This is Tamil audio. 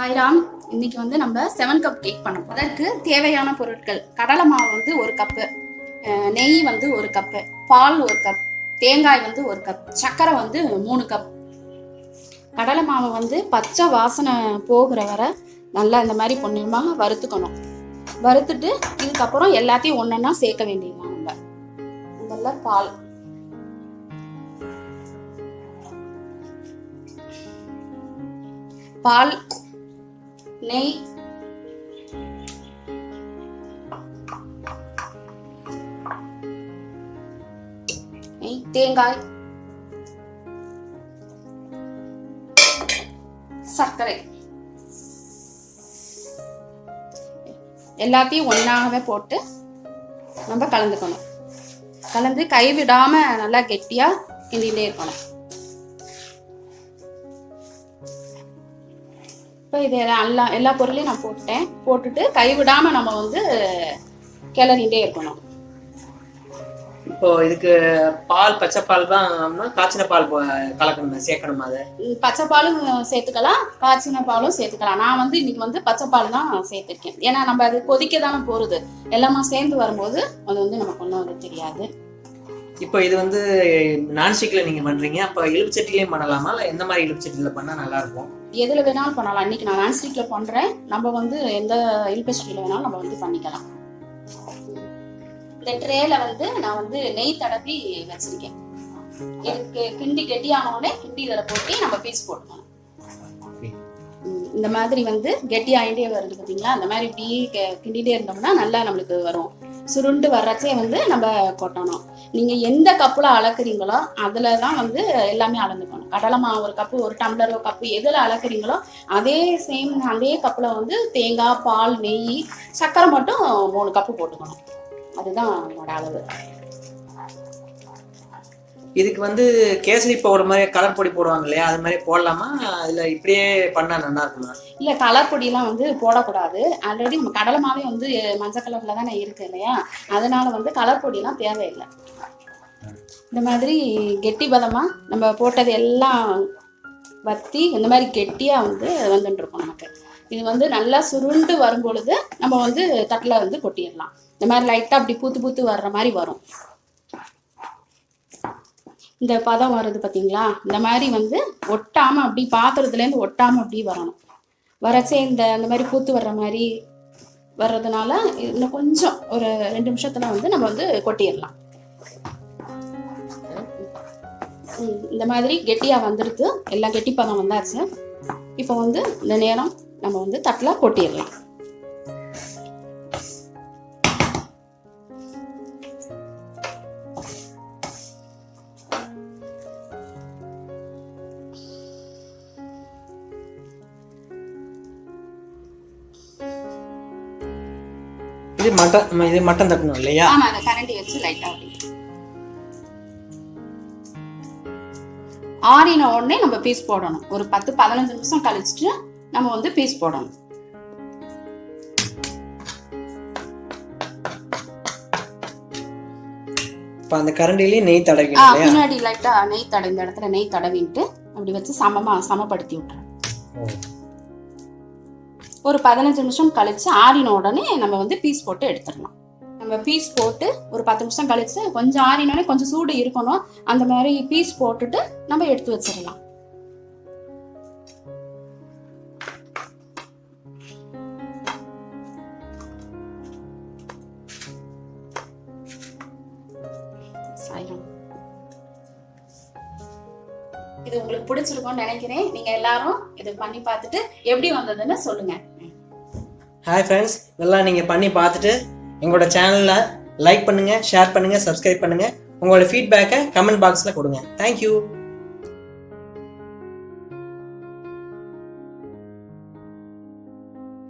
சாய்ராம் இன்னைக்கு வந்து நம்ம செவன் கப் கேக் பண்ணோம் அதற்கு தேவையான பொருட்கள். கடலை மாவு வந்து ஒரு கப்பு நெய் வந்து ஒரு கப்பு பால் ஒரு கப் தேங்காய் வந்து ஒரு கப் சர்க்கரை வந்து மூணு கப் கடலை மாவு வந்து பச்சை வாசனை போகிற வரை நல்லா இந்த மாதிரி பொன்னிறமாக வறுத்துக்கணும். வறுத்துட்டு இதுக்கப்புறம் எல்லாத்தையும் ஒன்றா சேர்க்க வேண்டியதுதான் நம்ம. முதல்ல பால். பால் நெய். நெய் தேங்காய். சர்க்கரை. எல்லாத்தையும் ஒன்றாகவே போட்டு நம்ம கலந்துக்கணும். கலந்து கைவிடாமல் நல்லா கெட்டியாக கிண்டிகிட்டே இருக்கணும். இப்போ இது எல்லா எல்லா பொருளையும் நான் போட்டுட்டேன். போட்டுட்டு கைவிடாம நம்ம வந்து கிளறிட்டே இருக்கணும். இப்போ இதுக்கு பால் பச்சை பால் தான் காய்ச்சின பால் கலக்கணுமா சேர்க்கணுமா அதை? பச்சை பாலும் சேர்த்துக்கலாம் காய்ச்சின பாலும் சேர்த்துக்கலாம். நான் வந்து இன்னைக்கு வந்து பச்சை பால் தான் சேர்த்துருக்கேன். ஏன்னா நம்ம அது கொதிக்க தானே போறது எல்லாமே சேர்ந்து வரும்போது அது வந்து நமக்கு ஒன்றும் வந்து தெரியாது. இப்போ இது வந்து நான்ஸ்டிக்ல நீங்க பண்றீங்க. அப்ப இழுப்புச்சட்டிலையும் பண்ணலாமா? இல்ல எந்த மாதிரி இழுப்புச்சட்டில பண்ணா நல்லா இருக்கும் எதுல வேணாலும் பண்ணலாம். இன்னைக்கு நான் நான்ஸ்டிக்ல பண்றேன். நம்ம வந்து எந்த இல்பஸ்டில வேணாலும் நம்ம வந்து பண்ணிக்கலாம். இந்த ட்ரேல வந்து நான் வந்து நெய் தடவி வச்சிருக்கேன். இதுக்கு கிண்டி கெட்டியான உடனே கிண்டி இதில் போட்டு நம்ம பீஸ் போட்டுக்கணும் இந்த மாதிரி வந்து கெட்டி ஆகிட்டே வருது பார்த்தீங்களா அந்த மாதிரி இப்படி கெ- கிண்டிட்டே இருந்தோம்னா நல்லா நம்மளுக்கு வரும். சுருண்டு வர்றச்சே வந்து நம்ம கொட்டணும். நீங்க எந்த கப்புல அளக்குறீங்களோ அதுல தான் வந்து எல்லாமே அளந்துக்கணும். கடலை மாவு ஒரு கப்பு ஒரு டம்ளர் ஒரு கப்பு எதுல அளக்குறீங்களோ அதே சேம் அதே கப்புல வந்து தேங்காய் பால் நெய் சர்க்கரை மட்டும் மூணு கப்பு போட்டுக்கணும். அதுதான் என்னோட அளவு. இதுக்கு வந்து கேசரி பவுடர் மாதிரி கலர் பொடி போடுவாங்க இல்லையா? அது மாதிரி போடலாமா? அதில் இப்படியே பண்ணா நல்லா இருக்குமா? இல்ல கலர் பொடியெல்லாம் வந்து போடக்கூடாது. ஆல்ரெடி நம்ம கடலை மாவே வந்து மஞ்சள் கலர்ல தானே இருக்கு இல்லையா? அதனால வந்து கலர் பொடியெல்லாம் தேவையில்லை. இந்த மாதிரி கெட்டி பதமா நம்ம போட்டது எல்லாம் வத்தி இந்த மாதிரி கெட்டியா வந்து வந்துட்டுருக்கும் நமக்கு. இது வந்து நல்லா சுருண்டு வரும் பொழுது நம்ம வந்து தட்டில் வந்து கொட்டிடலாம். இந்த மாதிரி லைட்டாக அப்படி பூத்து பூத்து வர்ற மாதிரி வரும். இந்த பதம் வருது பார்த்தீங்களா இந்த மாதிரி வந்து ஒட்டாம அப்படி பாத்திரத்துலேருந்து ஒட்டாமல் ஒட்டாம அப்படி வரணும். வரச்சே இந்த அந்த மாதிரி பூத்து வர்ற மாதிரி வர்றதுனால இன்னும் கொஞ்சம் ஒரு ரெண்டு நிமிஷத்துல வந்து நம்ம வந்து கொட்டிடலாம். இந்த மாதிரி கெட்டியா வந்துடுது எல்லாம் கெட்டி பதம் வந்தாச்சு. இப்போ வந்து இந்த நேரம் நம்ம வந்து தட்டில் கொட்டிடலாம். இது மட்டன் இது மட்டன் தட்டணும் இல்லையா? ஆமா அந்த கரண்டி வச்சு லைட்டா ஆறின உடனே நம்ம பீஸ் போடணும். ஒரு பத்து பதினஞ்சு நிமிஷம் கழிச்சுட்டு நம்ம வந்து பீஸ் போடணும். இப்ப அந்த கரண்டிலேயே நெய் இல்லையா? பின்னாடி லைட்டா நெய் தடவி இந்த இடத்துல நெய் தடவிட்டு அப்படி வச்சு சமமா சமப்படுத்தி விட்டுறேன் ஒரு பதினஞ்சு நிமிஷம் கழித்து ஆறின உடனே நம்ம வந்து பீஸ் போட்டு எடுத்துடலாம். நம்ம பீஸ் போட்டு ஒரு பத்து நிமிஷம் கழித்து கொஞ்சம் ஆறினோடனே கொஞ்சம் சூடு இருக்கணும். அந்த மாதிரி பீஸ் போட்டுட்டு நம்ம எடுத்து வச்சிடலாம். சாயம் இது உங்களுக்கு பிடிச்சிருக்கும்னு நினைக்கிறேன். நீங்க எல்லாரும் இது பண்ணி பார்த்துட்டு எப்படி வந்ததுன்னு சொல்லுங்க. ஹாய் ஃப்ரெண்ட்ஸ் இதெல்லாம் நீங்க பண்ணி பார்த்துட்டு எங்களோட சேனல்ல லைக் பண்ணுங்க ஷேர் பண்ணுங்க சப்ஸ்கிரைப் பண்ணுங்க. உங்களோட ஃபீட்பேக்கை கமெண்ட் பாக்ஸ்ல கொடுங்க. தேங்க்யூ